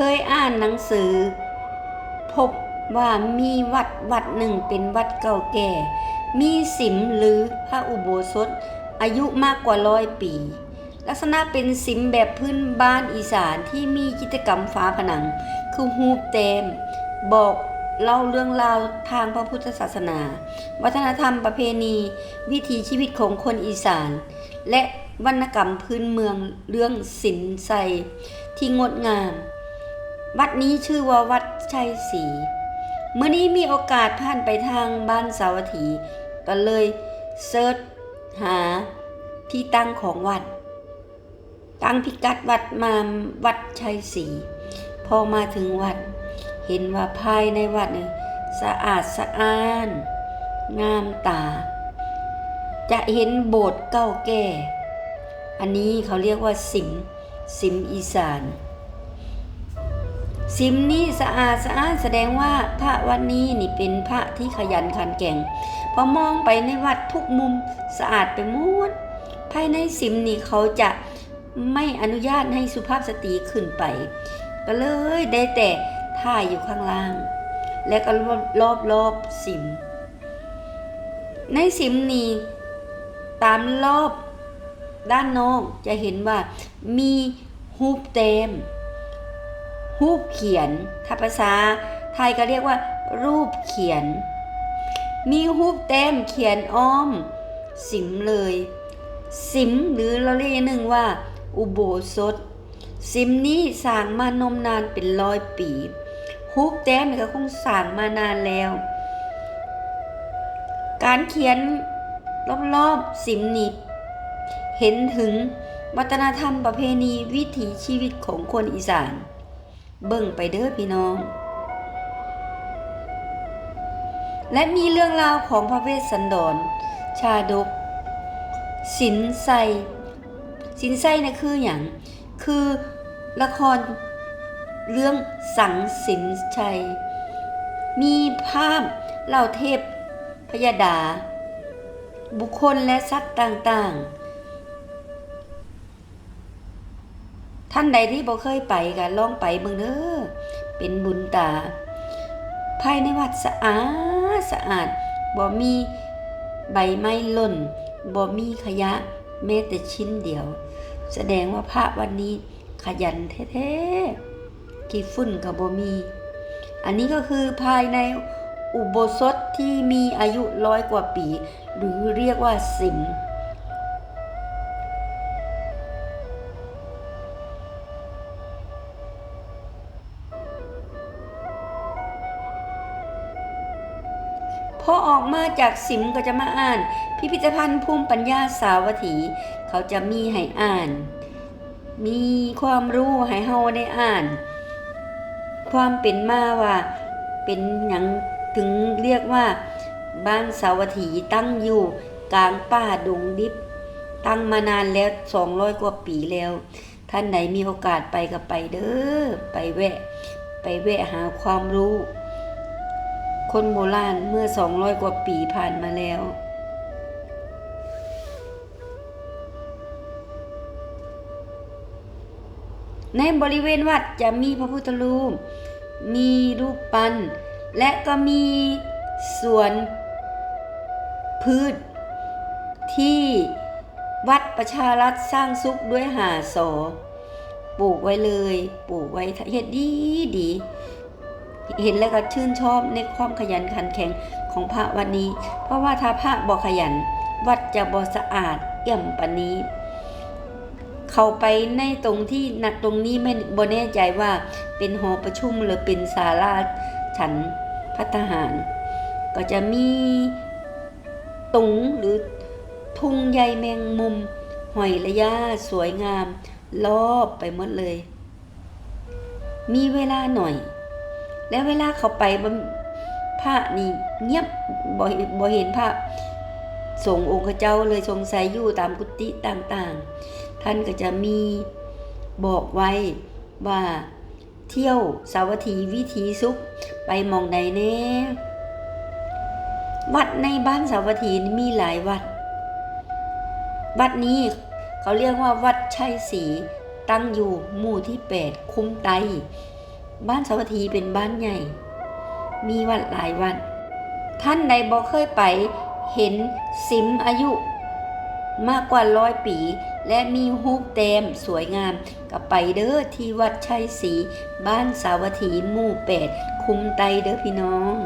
เคยอ่านหนังสือ พบว่ามีวัดวัดหนึ่งเป็นวัดเก่าแก่ มีสิมหรือพระอุโบสถ อายุมากกว่าร้อยปี ลักษณะเป็นสิมแบบพื้นบ้านอีสานที่มีกิจกรรมฝาผนัง คือฮูปเต็มบอกเล่าเรื่องราวทางพระพุทธศาสนา วัฒนธรรมประเพณี วิถีชีวิตของคนอีสาน และวรรณกรรมพื้นเมืองเรื่องศิลป์ไซที่งดงาม วัดนี้ชื่อว่าวัดชัยศรีเมื่อนี้มีโอกาสผ่านไปทางบ้านสาวัตถี ก็เลยเซิร์ชหาที่ตั้งของวัด ตั้งพิกัดวัดมาวัดชัยศรีพอมาถึงวัด เห็นว่าภายในวัดเนี่ยสะอาดสะอ้าน งามตา จะเห็นโบสถ์เก่าแก่ อันนี้เขาเรียกว่าสิมสิมอีสาน สิมนี่สะอาดสะอ้านแสดงว่าพระวันนี้นี่เป็นพระที่ขยันขันแก่งพอมองไปในวัดทุกมุมสะอาดไปหมดภายในสิมนี่เขาจะไม่อนุญาตให้สุภาพสตรีขึ้นไป ก็เลยได้แต่ท่ายอยู่ข้างล่าง และก็รอบรอบรอบสิม ในสิมนี้ตามรอบด้านนอกจะเห็นว่ามีฮูปเต็ม รูปเขียน ถ้าภาษาไทยก็เรียกว่า รูปเขียน มีรูปเต็มเขียนอ้อม สิมเลย สิมหรือเราเรียกหนึ่งว่า อุโบสถ สิมนี้สร้างมานมนานเป็นร้อยปีรูปแต้มก็คงสร้างมานานแล้ว การเขียนรอบๆสิมนี้เห็นถึงวัฒนธรรมประเพณีวิถีชีวิตของคนอีสาน เบิ่งไปเด้อพี่น้อง และมีเรื่องราวของพระเวสสันดร ชาดก สินไซสินไซนะคืออย่างคือละครเรื่องสังสินชัย มีภาพเหล่าเทพพยดา บุคคลและสัตว์ต่างๆ ท่านใดที่บ่เคยไปก็ลองไปเบิ่งเด้อเป็นบุญตา ภายในวัดสะอาดสะอาดบ่มีใบไม้ล่นบ่มีขยะแม้แต่ชิ้นเดียว แสดงว่าพระวันนี้ขยันแท้ๆกี่ฝุ่นกับบ่มี อันนี้ก็คือภายในอุโบสถที่มีอายุร้อยกว่าปี หรือเรียกว่าสิม อออกมาจากสิมก็จะมาอ่าน พิพิธภัณฑ์ภูมิปัญญาสาวัตถี เขาจะมีให้อ่าน มีความรู้ให้เฮาได้อ่าน ความเป็นมาว่าเป็นหยังถึงเรียกว่าบ้านสาวัตถีตั้งอยู่กลางป่าดงดิบ ตั้งมานานแล้ว 200 กว่าปีแล้ว ท่านไหนมีโอกาสไปก็ไปเด้อไปแวะ ไปแวะหาความรู้ คนโบราณเมื่อ 200 กว่าปีผ่านมาแล้ว ในบริเวณวัดจะมีพระพุทธรูป มีรูปปั้น และก็มีสวนพืช ที่วัดประชารัฐสร้างสุขด้วยหาสอปลูกไว้เลย ปลูกไว้เฮ็ดดีดี เห็นแล้วก็ชื่นชอบในความขยันขันแข็งของพระวันนี้ เพราะว่าถ้าพระบ่ขยัน วัดจะบ่สะอาดเอี่ยมปานนี้ เข้าไปในตรงที่นักตรงนี้ไม่บ่แน่ใจว่าเป็นหอประชุมหรือเป็นศาลาฉันพัฒหาร ก็จะมีตุงหรือทุ่งใยแมงมุม หอยระยะสวยงาม รอบไปหมดเลย มีเวลาหน่อย แล้วเวลาเขาไปบนพระนี่เงียบบ่เห็นบ่เห็นพระสงองค์เจ้าเลยสงสัยอยู่ตามกุฏิต่างๆ ท่านก็จะมีบอกไว้ว่าเที่ยวสาวัตถีวิถีสุขไปมองใดแน่วัดในบ้านสาวัตถีมีหลายวัด วัดนี้เขาเรียกว่าวัดชัยศรีตั้งอยู่หมู่ที่ 8 คุ้มไต บ้านสาวัสดีเป็นบ้านใหญ่ มีวัดหลายวัด ท่านใดบ่เคยไปเห็นสิมอายุ มากกว่าร้อยปี และมีฮูปเต็มสวยงามกับไปเด้อที่วัดชัยศรีบ้านสาวัตถีหมู่แปด คุมไตเด้อพี่น้อง